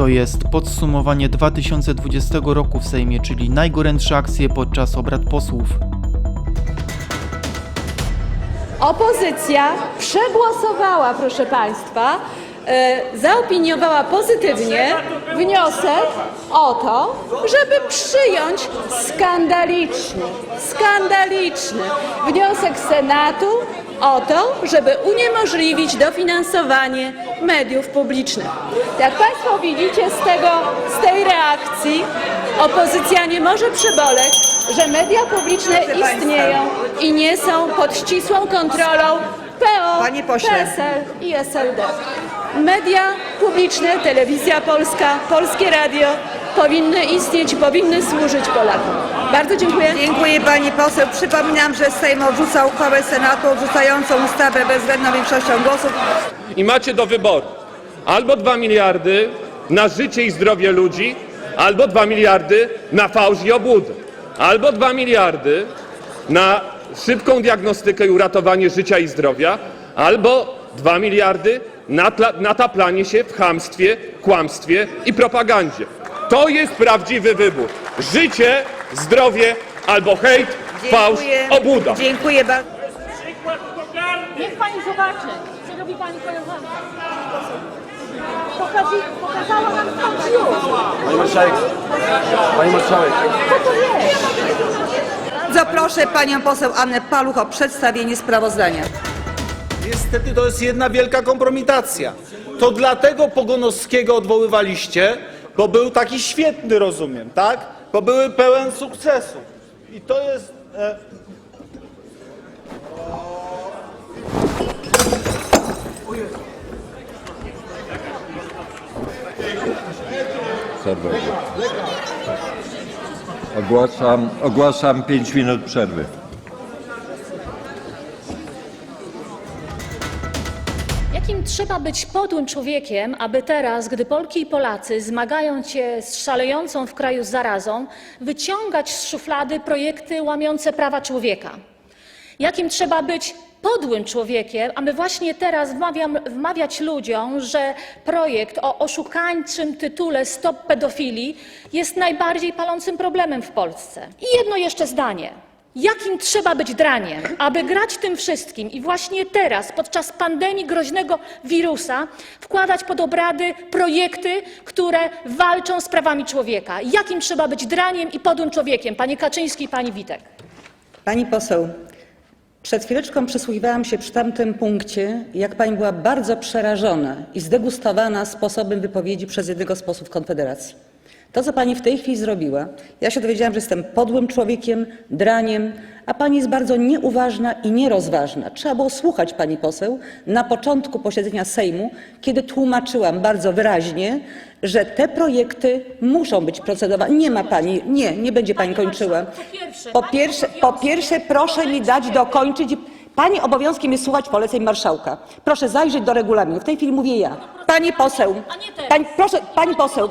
To jest podsumowanie 2020 roku w Sejmie, czyli najgorętsze akcje podczas obrad posłów. Opozycja przegłosowała, proszę Państwa, e, zaopiniowała pozytywnie wniosek o to, żeby przyjąć skandaliczny, skandaliczny wniosek Senatu o to, żeby uniemożliwić dofinansowanie mediów publicznych. Jak Państwo widzicie z, tego, z tej reakcji, opozycja nie może przeboleć, że media publiczne istnieją i nie są pod ścisłą kontrolą PO. PSL i SLD. Media publiczne, telewizja polska, polskie radio powinny istnieć i powinny służyć Polakom. Bardzo dziękuję. Dziękuję pani poseł. Przypominam, że Sejm odrzuca uchwałę Senatu odrzucającą ustawę bezwzględną większością głosów. I macie do wyboru albo 2 miliardy na życie i zdrowie ludzi, albo 2 miliardy na fałsz i obłudę, albo 2 miliardy na szybką diagnostykę i uratowanie życia i zdrowia, albo 2 miliardy na nataplanie się w chamstwie, kłamstwie i propagandzie. To jest prawdziwy wybór. Życie, zdrowie albo hejt, fałsz, obłuda. Dziękuję bardzo. Niech pani zobaczy, co robi pani koleżanka. Pokazi, pokazała nam prawdziwą. Pani marszałek, pani marszałek, Zaproszę panią poseł Annę Paluch o przedstawienie sprawozdania. Niestety to jest jedna wielka kompromitacja. To dlatego Pogonowskiego odwoływaliście, bo był taki świetny, rozumiem, tak? Bo były pełen sukcesu. I to jest. E, Przerwę. Ogłaszam, ogłaszam 5 minut przerwy. Jakim trzeba być podłym człowiekiem, aby teraz, gdy Polki i Polacy zmagają się z szalejącą w kraju zarazą, wyciągać z szuflady projekty łamiące prawa człowieka? Jakim trzeba być podłym człowiekiem, aby właśnie teraz wmawiam, wmawiać ludziom, że projekt o oszukańczym tytule Stop pedofilii jest najbardziej palącym problemem w Polsce. I jedno jeszcze zdanie. Jakim trzeba być draniem, aby grać tym wszystkim i właśnie teraz, podczas pandemii groźnego wirusa, wkładać pod obrady projekty, które walczą z prawami człowieka? Jakim trzeba być draniem i podłym człowiekiem, panie Kaczyński i pani Witek? Pani poseł, przed chwileczką przysłuchiwałam się przy tamtym punkcie, jak pani była bardzo przerażona i zdegustowana sposobem wypowiedzi przez jednego z posłów Konfederacji. To, co pani w tej chwili zrobiła, ja się dowiedziałam, że jestem podłym człowiekiem, draniem, a pani jest bardzo nieuważna i nierozważna. Trzeba było słuchać pani poseł na początku posiedzenia Sejmu, kiedy tłumaczyłam bardzo wyraźnie, że te projekty muszą być procedowane. Nie ma pani, nie, nie będzie pani kończyła. po pierwsze, Po pierwsze proszę mi dać dokończyć. Pani obowiązkiem jest słuchać poleceń marszałka. Proszę zajrzeć do regulaminu. W tej chwili mówię ja. Pani poseł, pani, proszę, pani poseł,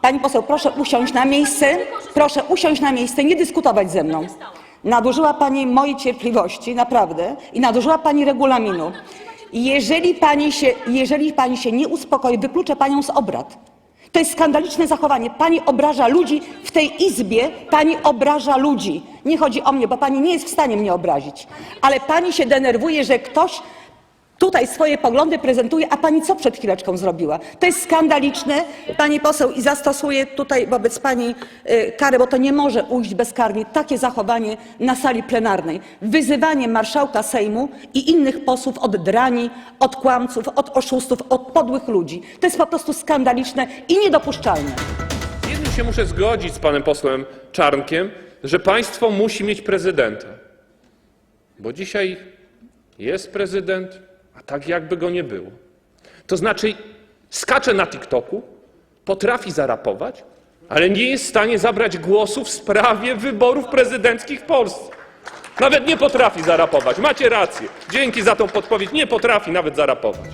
pani poseł, proszę usiąść na miejsce. Proszę usiąść na miejsce, nie dyskutować ze mną. Nadużyła pani mojej cierpliwości, naprawdę, i nadużyła pani regulaminu. Jeżeli pani się, jeżeli pani się nie uspokoi, wykluczę panią z obrad. To jest skandaliczne zachowanie. Pani obraża ludzi w tej izbie, pani obraża ludzi. Nie chodzi o mnie, bo pani nie jest w stanie mnie obrazić. Ale pani się denerwuje, że ktoś tutaj swoje poglądy prezentuje, a pani co przed chwileczką zrobiła? To jest skandaliczne, pani poseł, i zastosuję tutaj wobec pani y, karę, bo to nie może ujść bezkarnie. Takie zachowanie na sali plenarnej. Wyzywanie marszałka Sejmu i innych posłów od drani, od kłamców, od oszustów, od podłych ludzi. To jest po prostu skandaliczne i niedopuszczalne. Z jednym się muszę zgodzić z panem posłem Czarnkiem, że państwo musi mieć prezydenta. Bo dzisiaj jest prezydent, a tak jakby go nie było. To znaczy skacze na TikToku, potrafi zarapować, ale nie jest w stanie zabrać głosu w sprawie wyborów prezydenckich w Polsce. Nawet nie potrafi zarapować. Macie rację. Dzięki za tą podpowiedź. Nie potrafi nawet zarapować.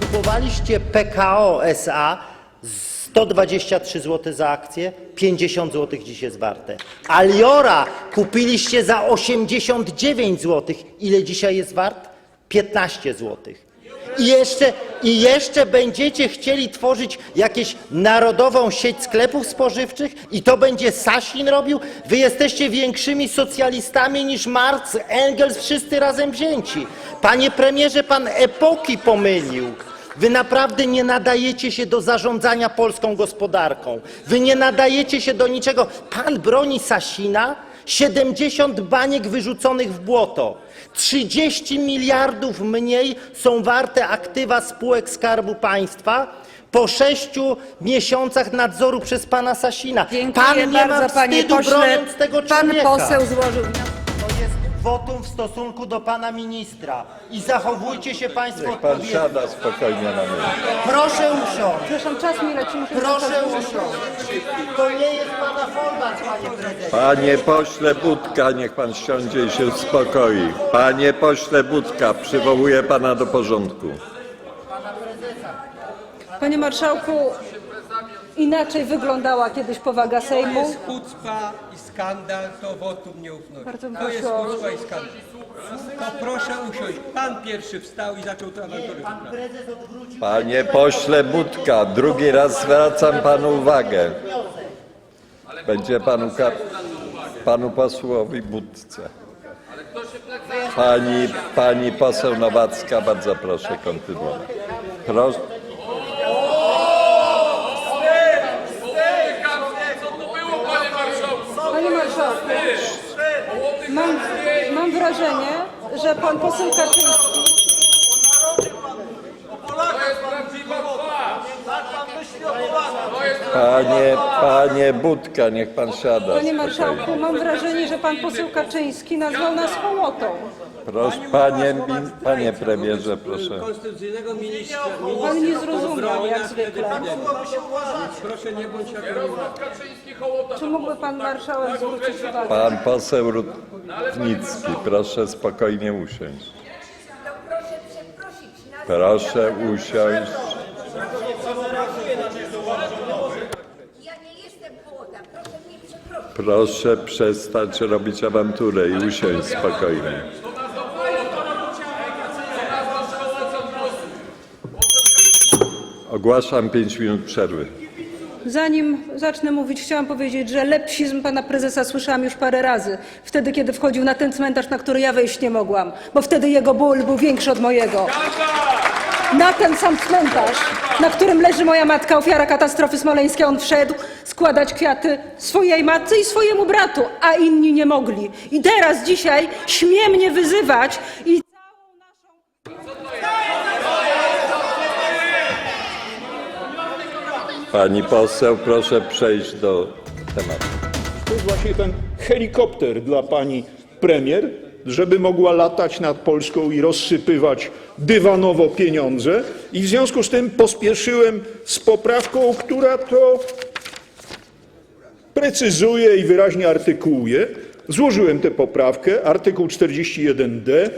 Kupowaliście PKO SA 123 zł za akcję, 50 zł dziś jest warte. Aliora kupiliście za 89 zł. Ile dzisiaj jest wart? 15 zł. I jeszcze, I jeszcze będziecie chcieli tworzyć jakieś narodową sieć sklepów spożywczych i to będzie Sasin robił? Wy jesteście większymi socjalistami niż Marx, Engels, wszyscy razem wzięci. Panie premierze, pan epoki pomylił. Wy naprawdę nie nadajecie się do zarządzania polską gospodarką. Wy nie nadajecie się do niczego. Pan broni Sasina, 70 baniek wyrzuconych w błoto. 30 miliardów mniej są warte aktywa spółek Skarbu Państwa po sześciu miesiącach nadzoru przez pana Sasina. Dziękuję pan nie ma bardzo, panie wstydu pośle. broniąc tego Pan człowieka. poseł złożył wniosek. Wotum w stosunku do pana ministra. I zachowujcie się państwo Niech pan odpowiednio. siada spokojnie na miejsce. Proszę usiąść. Przepraszam, czas mi leci. muszę Proszę usiąść. To nie jest pana folwark, panie prezesie. Panie pośle Budka, niech pan siądzie i się uspokoi. Panie pośle Budka, przywołuję pana do porządku. Panie marszałku, inaczej wyglądała kiedyś powaga To Sejmu. jest chucpa i skandal, to wotum nieufności. Bardzo To jest proszę o- chucpa i skandal. To proszę usiąść. Pan pierwszy wstał i zaczął tę awanturę. Panie pośle Budka, drugi raz zwracam panu uwagę. Będzie panu kar... panu posłowi Budce. Pani, pani poseł Nowacka, bardzo proszę kontynuować. Proszę. Panie marszałku, mam, mam wrażenie, że pan poseł Kaczyński Panie, panie Budka, niech pan siada. Panie marszałku, mam wrażenie, że pan poseł Kaczyński nazwał nas hołotą. Proszę, panie, panie premierze, proszę. Konstytucyjnego ministra. Pan nie zrozumiał, jak zwykle. Proszę nie bądź jak Czy mógłby pan marszałek zwrócić uwagę? Pan poseł Rutnicki, proszę spokojnie usiąść. Proszę usiąść. Ja nie jestem hołota, proszę mnie przeprosić. Proszę przestać robić awanturę i usiąść spokojnie. Ogłaszam 5 minut przerwy. Zanim zacznę mówić, chciałam powiedzieć, że lepsizm pana prezesa słyszałam już parę razy. Wtedy, kiedy wchodził na ten cmentarz, na który ja wejść nie mogłam, bo wtedy jego ból był większy od mojego. Na ten sam cmentarz, na którym leży moja matka, ofiara katastrofy smoleńskiej, on wszedł składać kwiaty swojej matce i swojemu bratu, a inni nie mogli. I teraz, dzisiaj śmie mnie wyzywać i Pani poseł, proszę przejść do tematu. To jest właśnie ten helikopter dla pani premier, żeby mogła latać nad Polską i rozsypywać dywanowo pieniądze. I w związku z tym pospieszyłem z poprawką, która to precyzuje i wyraźnie artykułuje. Złożyłem tę poprawkę, artykuł 41d,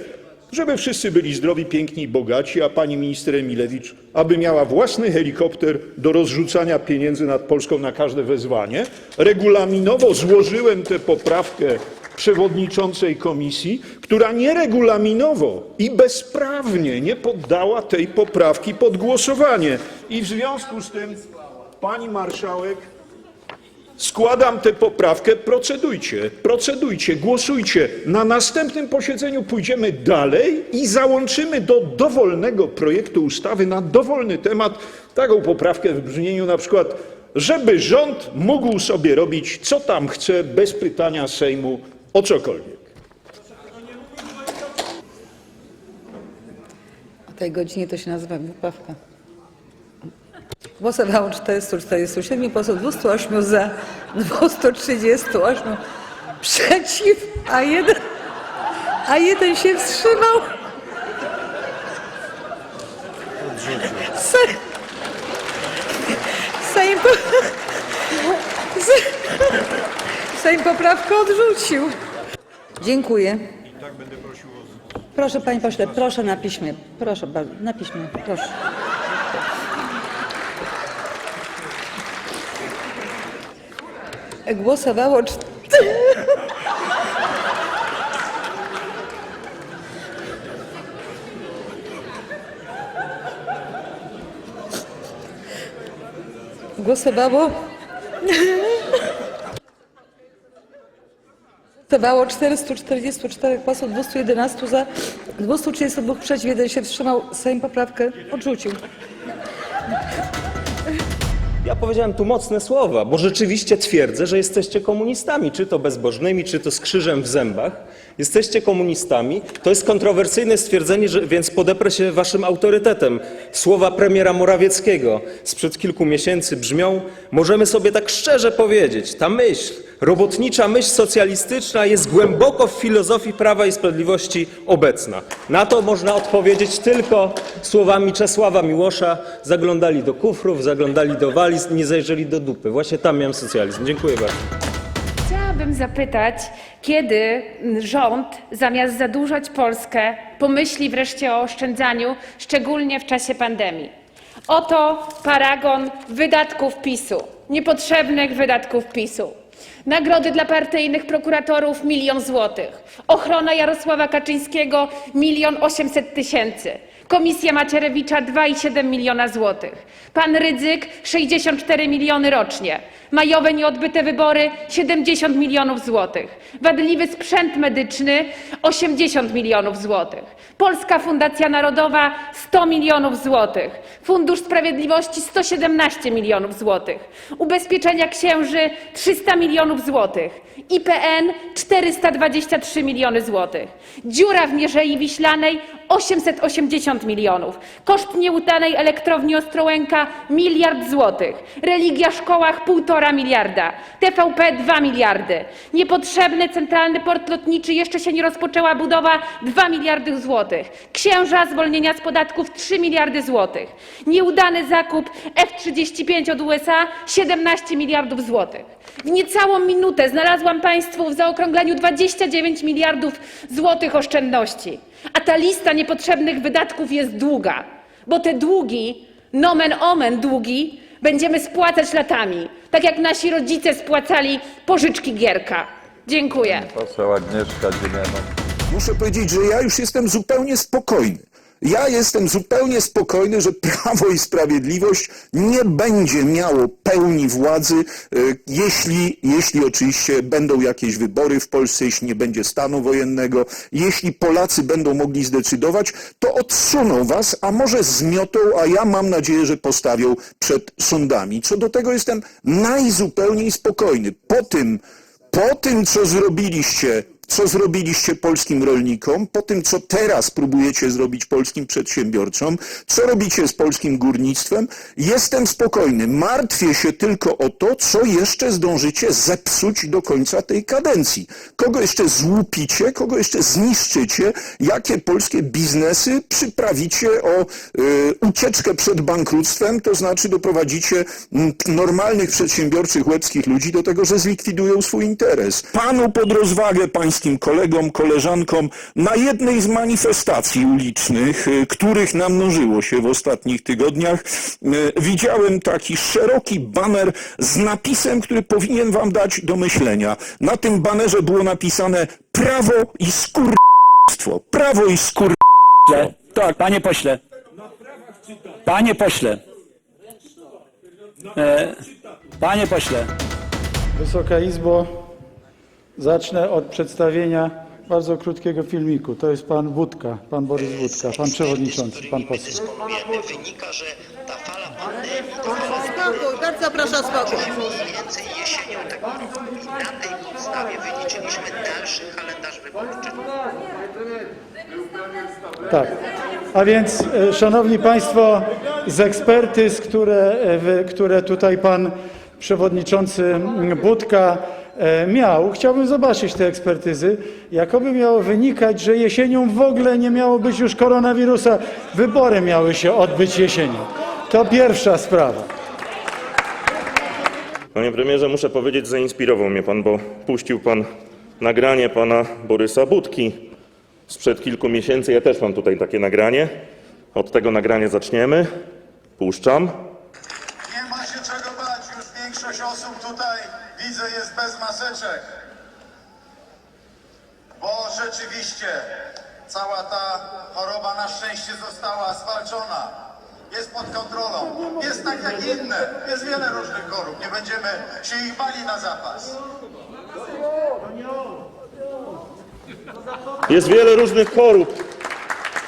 żeby wszyscy byli zdrowi, piękni i bogaci, a pani minister Emilewicz, aby miała własny helikopter do rozrzucania pieniędzy nad Polską na każde wezwanie. Regulaminowo złożyłem tę poprawkę przewodniczącej komisji, która nieregulaminowo i bezprawnie nie poddała tej poprawki pod głosowanie. I w związku z tym, pani marszałek, Składam tę poprawkę, procedujcie, procedujcie, głosujcie. Na następnym posiedzeniu pójdziemy dalej i załączymy do dowolnego projektu ustawy na dowolny temat taką poprawkę w brzmieniu na przykład, żeby rząd mógł sobie robić co tam chce bez pytania Sejmu o cokolwiek. O tej godzinie to się nazywa wyprawka. Głosowało 447 posłów, 208 za, 238 przeciw, a jeden, a jeden się wstrzymał. Se- Sejm, po, Sejm poprawkę odrzucił. Dziękuję. Proszę, panie pośle, proszę na piśmie. Proszę bardzo, na piśmie, proszę. głosowało czt... Głosowało... Głosowało 444 posłów, 211 za, 232 przeciw, jeden się wstrzymał. Sejm poprawkę odrzucił. Ja powiedziałem tu mocne słowa, bo rzeczywiście twierdzę, że jesteście komunistami, czy to bezbożnymi, czy to z krzyżem w zębach. Jesteście komunistami. To jest kontrowersyjne stwierdzenie, że, więc podeprę się waszym autorytetem. Słowa premiera Morawieckiego sprzed kilku miesięcy brzmią: Możemy sobie tak szczerze powiedzieć, ta myśl, robotnicza myśl socjalistyczna jest głęboko w filozofii Prawa i Sprawiedliwości obecna. Na to można odpowiedzieć tylko słowami Czesława Miłosza: zaglądali do kufrów, zaglądali do waliz, nie zajrzeli do dupy. Właśnie tam miałem socjalizm. Dziękuję bardzo. Chciałabym zapytać, kiedy rząd zamiast zadłużać Polskę, pomyśli wreszcie o oszczędzaniu, szczególnie w czasie pandemii. Oto paragon wydatków PiSu, niepotrzebnych wydatków PiSu. Nagrody dla partyjnych prokuratorów milion złotych. Ochrona Jarosława Kaczyńskiego milion osiemset tysięcy. Komisja Macierewicza 2,7 miliona złotych. Pan Rydzyk 64 miliony rocznie. Majowe nieodbyte wybory 70 milionów złotych. Wadliwy sprzęt medyczny 80 milionów złotych. Polska Fundacja Narodowa 100 milionów złotych. Fundusz Sprawiedliwości 117 milionów złotych. Ubezpieczenia księży 300 milionów złotych. IPN 423 miliony złotych. Dziura w Mierzei Wiślanej 880 milionów. Koszt nieudanej elektrowni Ostrołęka miliard złotych. Religia w szkołach 1,5 miliarda. TVP 2 miliardy. Niepotrzebny centralny port lotniczy, jeszcze się nie rozpoczęła budowa 2 miliardy złotych. Księża zwolnienia z podatków 3 miliardy złotych. Nieudany zakup F-35 od USA 17 miliardów złotych. W niecałą minutę znalazłam Państwu w zaokrągleniu 29 miliardów złotych oszczędności. A ta lista niepotrzebnych wydatków jest długa, bo te długi, nomen omen długi, będziemy spłacać latami, tak jak nasi rodzice spłacali pożyczki Gierka. Dziękuję. Poseł Agnieszka Dziemianowicz. Muszę powiedzieć, że ja już jestem zupełnie spokojny. Ja jestem zupełnie spokojny, że Prawo i Sprawiedliwość nie będzie miało pełni władzy, e, jeśli, jeśli oczywiście będą jakieś wybory w Polsce, jeśli nie będzie stanu wojennego, jeśli Polacy będą mogli zdecydować, to odsuną was, a może zmiotą, a ja mam nadzieję, że postawią przed sądami. Co do tego jestem najzupełniej spokojny. Po tym, po tym, co zrobiliście, co zrobiliście polskim rolnikom, po tym, co teraz próbujecie zrobić polskim przedsiębiorcom, co robicie z polskim górnictwem, jestem spokojny. Martwię się tylko o to, co jeszcze zdążycie zepsuć do końca tej kadencji. Kogo jeszcze złupicie, kogo jeszcze zniszczycie, jakie polskie biznesy przyprawicie o y, ucieczkę przed bankructwem, to znaczy doprowadzicie mm, normalnych przedsiębiorczych łebskich ludzi do tego, że zlikwidują swój interes. Panu pod rozwagę, pańskim kolegom, koleżankom, na jednej z manifestacji ulicznych, y, których namnożyło się w ostatnich tygodniach, y, widziałem taki szeroki baner z napisem, który powinien wam dać do myślenia. Na tym banerze było napisane prawo i skurstwo. Prawo i skur... Tak, panie pośle. Panie pośle. E, panie pośle. Wysoka Izbo, zacznę od przedstawienia bardzo krótkiego filmiku. To jest pan Wódka, pan Borys Wódka, pan przewodniczący, pan poseł. Dysponujemy, wynika, że ta fala pandemii, ta fala Spokój, bardzo proszę o spokój. mniej więcej jesienią tego roku. I na tej podstawie wyliczyliśmy dalszy kalendarz wyborczy. Tak. A więc, e, szanowni państwo, z ekspertyz, które, e, wy- które tutaj pan przewodniczący Budka miał, chciałbym zobaczyć te ekspertyzy. Jakoby miało wynikać, że jesienią w ogóle nie miało być już koronawirusa, wybory miały się odbyć jesienią. To pierwsza sprawa. Panie premierze, muszę powiedzieć, zainspirował mnie pan, bo puścił pan nagranie pana Borysa Budki sprzed kilku miesięcy. Ja też mam tutaj takie nagranie. Od tego nagrania zaczniemy. Puszczam. Bo rzeczywiście cała ta choroba na szczęście została zwalczona. jest pod kontrolą. Jest tak jak inne. Jest wiele różnych chorób. Nie będziemy się ich bali na zapas. Jest wiele różnych chorób.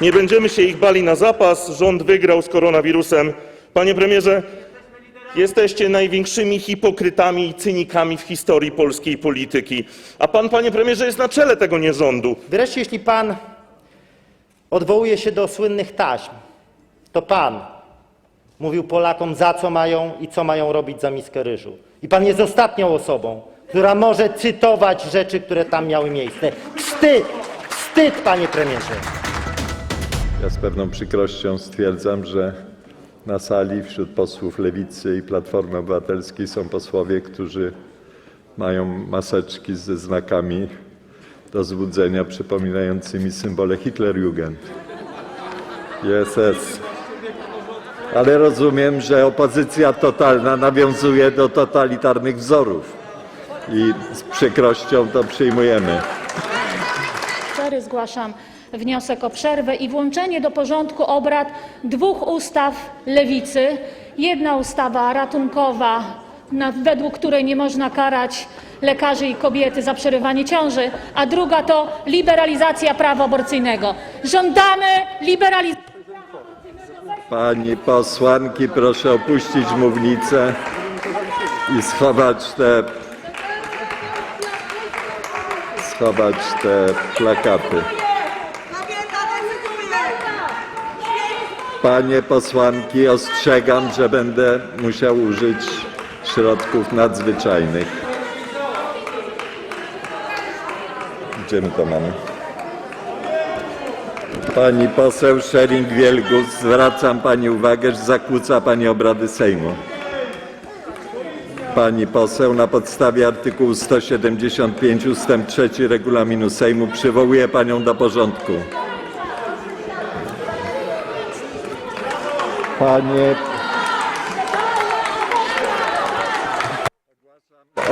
Nie będziemy się ich bali na zapas. Rząd wygrał z koronawirusem. Panie premierze, jesteście największymi hipokrytami i cynikami w historii polskiej polityki. A pan, panie premierze, jest na czele tego nierządu. Wreszcie, jeśli pan odwołuje się do słynnych taśm, to pan mówił Polakom, za co mają i co mają robić za miskę ryżu. I pan jest ostatnią osobą, która może cytować rzeczy, które tam miały miejsce. Wstyd! Wstyd, panie premierze! Ja z pewną przykrością stwierdzam, że na sali wśród posłów Lewicy i Platformy Obywatelskiej są posłowie, którzy mają maseczki ze znakami do złudzenia przypominającymi symbole Hitlerjugend. JSS. Ale rozumiem, że opozycja totalna nawiązuje do totalitarnych wzorów i z przykrością to przyjmujemy. Zgłaszam wniosek o przerwę i włączenie do porządku obrad dwóch ustaw lewicy. Jedna ustawa ratunkowa, na, według której nie można karać lekarzy i kobiety za przerywanie ciąży, a druga to liberalizacja prawa aborcyjnego. Żądamy liberalizacji. Pani posłanki, proszę opuścić mównicę i schować te. schować te plakaty. Panie posłanki, ostrzegam, że będę musiał użyć środków nadzwyczajnych. Gdzie my to mamy? Pani poseł Schering-Wielgus, zwracam Pani uwagę, że zakłóca Pani obrady Sejmu. Pani poseł na podstawie artykułu 175 ust. 3 regulaminu Sejmu przywołuję Panią do porządku. Panie...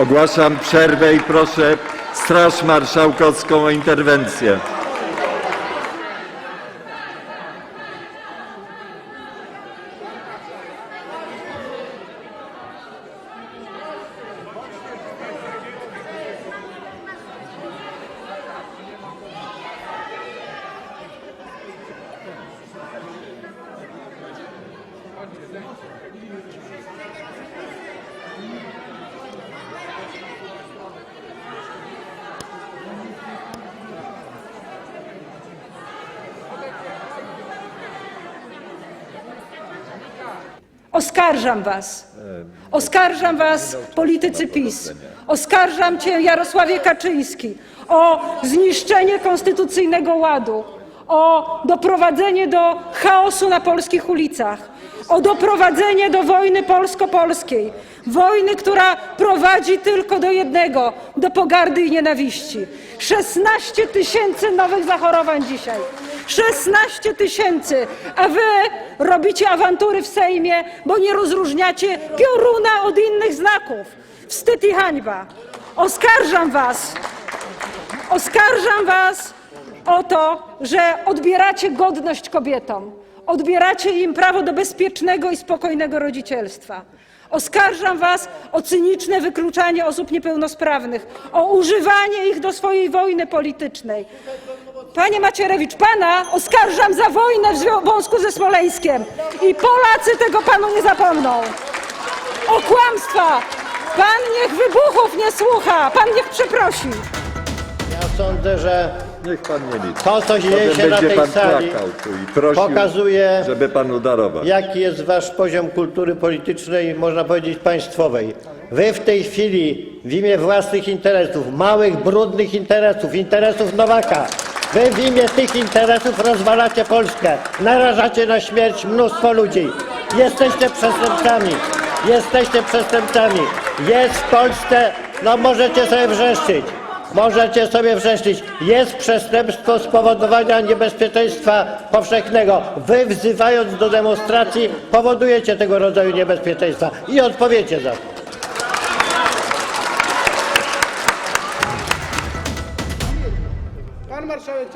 Ogłaszam przerwę i proszę Straż Marszałkowską o interwencję. Oskarżam was. Oskarżam was, politycy PiS. Oskarżam cię, Jarosławie Kaczyński, o zniszczenie konstytucyjnego ładu, o doprowadzenie do chaosu na polskich ulicach, o doprowadzenie do wojny polsko-polskiej. Wojny, która prowadzi tylko do jednego do pogardy i nienawiści. 16 tysięcy nowych zachorowań dzisiaj. 16 tysięcy, a wy robicie awantury w Sejmie, bo nie rozróżniacie pioruna od innych znaków. Wstyd i hańba. Oskarżam was, oskarżam was o to, że odbieracie godność kobietom, odbieracie im prawo do bezpiecznego i spokojnego rodzicielstwa. Oskarżam was o cyniczne wykluczanie osób niepełnosprawnych, o używanie ich do swojej wojny politycznej. Panie Macierewicz, pana oskarżam za wojnę w związku ze Smoleńskiem i Polacy tego panu nie zapomną. O kłamstwa! Pan niech wybuchów nie słucha, pan niech przeprosi. Ja sądzę, że Niech Pan nie liczy. to, co dzieje się na będzie tej Pan sali, płakał tu i prosił, pokazuje, żeby Pan udarował. jaki jest wasz poziom kultury politycznej, można powiedzieć państwowej. Wy w tej chwili w imię własnych interesów, małych, brudnych interesów, interesów Nowaka, wy w imię tych interesów rozwalacie Polskę, narażacie na śmierć mnóstwo ludzi. Jesteście przestępcami, jesteście przestępcami. Jest w Polsce, no możecie sobie wrzeszczyć, Możecie sobie wrzeszczyć. Jest przestępstwo spowodowania niebezpieczeństwa powszechnego. Wy wzywając do demonstracji powodujecie tego rodzaju niebezpieczeństwa i odpowiecie za to.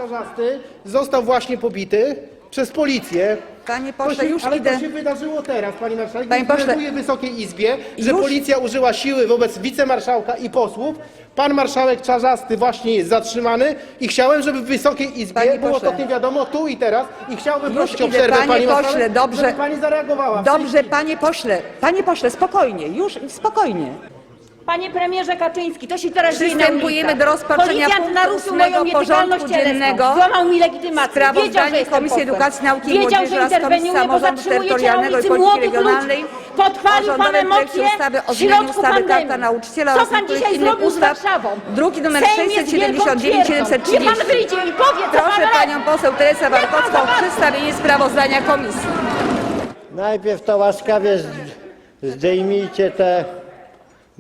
Czarzasty został właśnie pobity przez policję. Panie To pośle, się, już ale idę. to się wydarzyło teraz, pani marszałek. Panie pośle, pośle, Wysokiej Izbie, że już- policja użyła siły wobec wicemarszałka i posłów. Pan marszałek Czarzasty właśnie jest zatrzymany i chciałem, żeby w Wysokiej Izbie Panie było pośle. to nie wiadomo tu i teraz i chciałbym Już prosić o idę, przerwę, panie pani pośle, marszałek, dobrze. żeby pani zareagowała. Dobrze, panie pośle, panie pośle, spokojnie, już spokojnie. Panie premierze Kaczyński, to się teraz dzieje na Przystępujemy ulicach. do rozpatrzenia Policjant punktu naruszył porządku nietykalność dziennego. Złamał mi legitymację. Wiedział, że Sprawozdanie jestem Komisji posłem. Edukacji, Nauki i Wiedział, Młodzieży że oraz Komisji interweniuję, bo Samorządu zatrzymujecie na Terytorialnego i ulicy Polityki młodych Regionalnej ludzi. Podpalił o pan rządowym emocje projekcie ustawy o zmianie środku ustawy pandemii. Karta Nauczyciela Co oraz pan niektórych dzisiaj innych zrobił z ustaw, Warszawą? druki nr Sejm jest 679 wielką 730. Niech pan wyjdzie i powie, co Proszę pan panią poseł Teresę Warkowską o przedstawienie sprawozdania komisji. Najpierw to łaskawie z- zdejmijcie te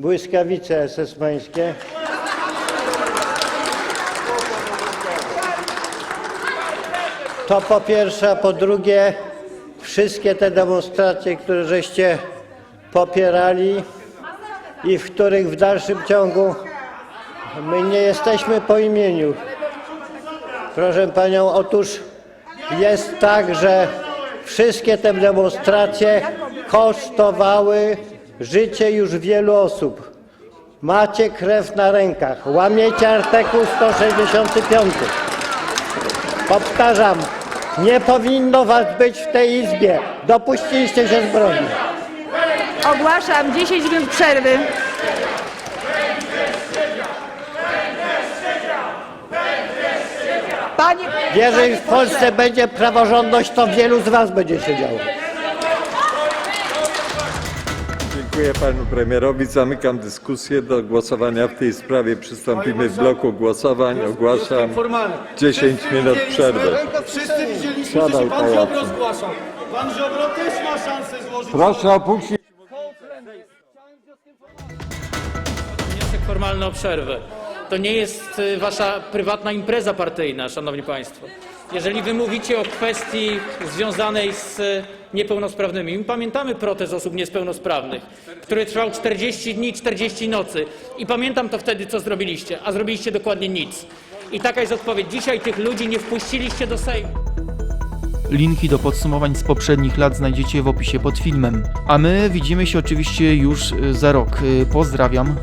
błyskawice esesmańskie. To po pierwsze, a po drugie wszystkie te demonstracje, które żeście popierali i w których w dalszym ciągu my nie jesteśmy po imieniu. Proszę panią, otóż jest tak, że wszystkie te demonstracje kosztowały życie już wielu osób. Macie krew na rękach, łamiecie artykuł 165. Powtarzam, nie powinno was być w tej izbie. Dopuściliście się zbrodni. Ogłaszam 10 minut przerwy. Panie, Jeżeli w Polsce będzie praworządność, to wielu z was będzie siedziało. Dziękuję panu premierowi. Zamykam dyskusję. Do głosowania w tej sprawie przystąpimy w bloku głosowań. Ogłaszam 10 minut przerwy. Wszyscy widzieliśmy, że się pan pałacu. Ziobro zgłaszał. Pan Ziobro też ma szansę złożyć. Proszę opuścić. Wniosek formalny o przerwę. To nie jest y, wasza prywatna impreza partyjna, szanowni państwo. Jeżeli wy mówicie o kwestii związanej z niepełnosprawnymi, my pamiętamy protest osób niepełnosprawnych, który trwał 40 dni, 40 nocy i pamiętam to wtedy, co zrobiliście, a zrobiliście dokładnie nic. I taka jest odpowiedź. Dzisiaj tych ludzi nie wpuściliście do Sejmu. Linki do podsumowań z poprzednich lat znajdziecie w opisie pod filmem. A my widzimy się oczywiście już y, za rok. Y, Pozdrawiam.